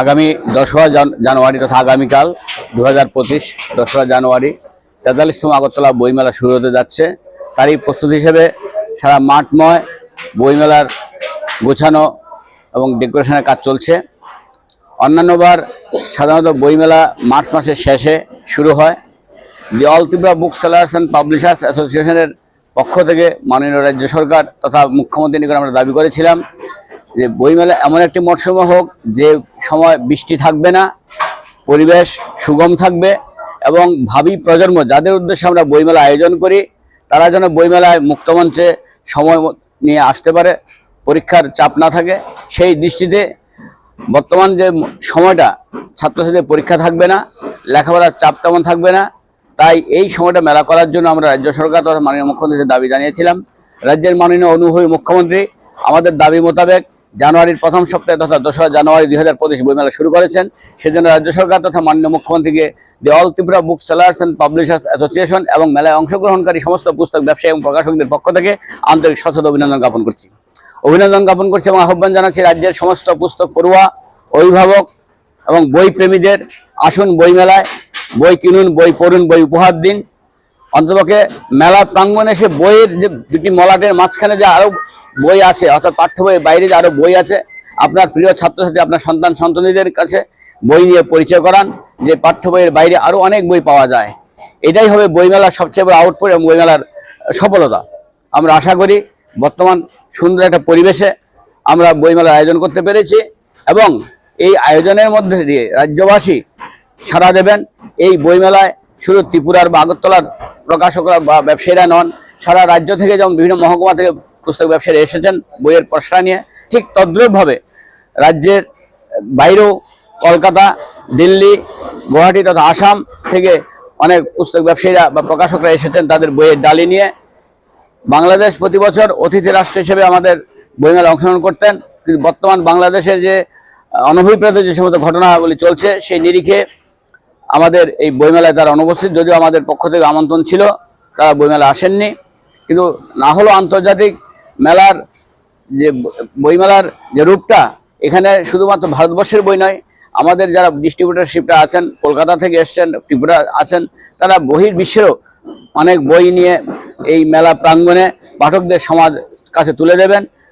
আগামী দশরা জানুয়ারি তথা আগামীকাল দু হাজার পঁচিশ দশরা জানুয়ারি তেতাল্লিশতম আগরতলা বইমেলা শুরু হতে যাচ্ছে। তারই প্রস্তুতি হিসেবে সারা মাঠময় বইমেলার গোছানো এবং ডেকোরেশনের কাজ চলছে। অন্যান্যবার সাধারণত বইমেলা মার্চ মাসের শেষে শুরু হয়। The all Tripura book sellers and publishers অ্যাসোসিয়েশনের পক্ষ থেকে মাননীয় রাজ্য সরকার তথা মুখ্যমন্ত্রী নিকট আমরা দাবি করেছিলাম যে বইমেলা এমন একটি মরশুমে হোক, যে সময় বৃষ্টি থাকবে না, পরিবেশ সুগম থাকবে, এবং ভাবি প্রজন্ম যাদের উদ্দেশ্যে আমরা বইমেলা আয়োজন করি, তারা যেন বইমেলায় মুক্তমঞ্চে সময় নিয়ে আসতে পারে, পরীক্ষার চাপ না থাকে, সেই দৃষ্টিতে বর্তমান যে সময়টা ছাত্রছাত্রীদের পরীক্ষা থাকবে না, লেখাপড়ার চাপ তেমন থাকবে না, তাই এই সময়টা মেলা করার জন্য আমরা রাজ্য সরকার তথা মাননীয় মুখ্যমন্ত্রীর দাবি জানিয়েছিলাম। রাজ্যের মাননীয় অনুভবী মুখ্যমন্ত্রী, আমাদের দাবি মোতাবেক জানুয়ারির প্রথম সপ্তাহে তথা দোসরা জানুয়ারি দুই হাজার পঁচিশ বইমেলা শুরু করেছেন। সেজন্য রাজ্য সরকার তথা মাননীয় মুখ্যমন্ত্রীকে the all Tripura book sellers and publishers association এবং মেলায় অংশগ্রহণকারী সমস্ত পুস্তক ব্যবসায়ী এবং প্রকাশকদের পক্ষ থেকে আন্তরিক সচেত অভিনন্দন জ্ঞাপন করছি। অভিনন্দন জ্ঞাপন করছি এবং আহ্বান জানাচ্ছি রাজ্যের সমস্ত পুস্তক পড়ুয়া, অভিভাবক এবং বই প্রেমীদের আসুন বইমেলায় বই কিনুন, বই পড়ুন, বই উপহার দিন। অন্ততপক্ষে মেলা প্রাঙ্গণে এসে বইয়ের যে দুটি মলাটের মাঝখানে যে আরও বই আছে, অর্থাৎ পাঠ্য বইয়ের বাইরে যে আরও বই আছে, আপনার প্রিয় ছাত্রছাত্রী, আপনার সন্তান সন্তানীদের কাছে বই নিয়ে পরিচয় করান, যে পাঠ্য বইয়ের বাইরে আরও অনেক বই পাওয়া যায়। এটাই হবে বইমেলার সবচেয়ে বড় আউটপুট এবং বইমেলার সফলতা। আমরা আশা করি বর্তমান সুন্দর একটা পরিবেশে আমরা বইমেলার আয়োজন করতে পেরেছি এবং এই আয়োজনের মধ্যে দিয়ে রাজ্যবাসী সাড়া দেবেন। এই বইমেলায় শুধু ত্রিপুরার বা আগরতলার প্রকাশকরা বা ব্যবসায়ীরা নন, সারা রাজ্য থেকে যেমন বিভিন্ন মহকুমা থেকে পুস্তক ব্যবসায়ী এসেছেন বইয়ের প্রশ্রয় নিয়ে, ঠিক তদ্রূপভাবে রাজ্যের বাইরেও কলকাতা, দিল্লি, গুয়াহাটি তথা আসাম থেকে অনেক পুস্তক ব্যবসায়ীরা বা প্রকাশকরা এসেছেন তাদের বইয়ের ডালি নিয়ে। বাংলাদেশ প্রতি বছর অতিথি রাষ্ট্র হিসেবে আমাদের বইমেলা অংশগ্রহণ করতেন, কিন্তু বর্তমান বাংলাদেশের যে অনভিপ্রেত যে সমস্ত ঘটনাগুলি চলছে, সেই নিরিখে আমাদের এই বইমেলায় তারা অনুপস্থিত, যদিও আমাদের পক্ষ থেকে আমন্ত্রণ ছিল, তারা বইমেলা আসেননি। কিন্তু না হলেও আন্তর্জাতিক মেলার যে বইমেলার যে রূপটা, এখানে শুধুমাত্র ভারতবর্ষের বই নয়, আমাদের যারা ডিস্ট্রিবিউটারশিপরা আছেন, কলকাতা থেকে এসছেন, ত্রিপুরা আছেন, তারা বহির বিশ্বেরও অনেক বই নিয়ে এই মেলা প্রাঙ্গণে পাঠকদের সমাজ কাছে তুলে দেবেন।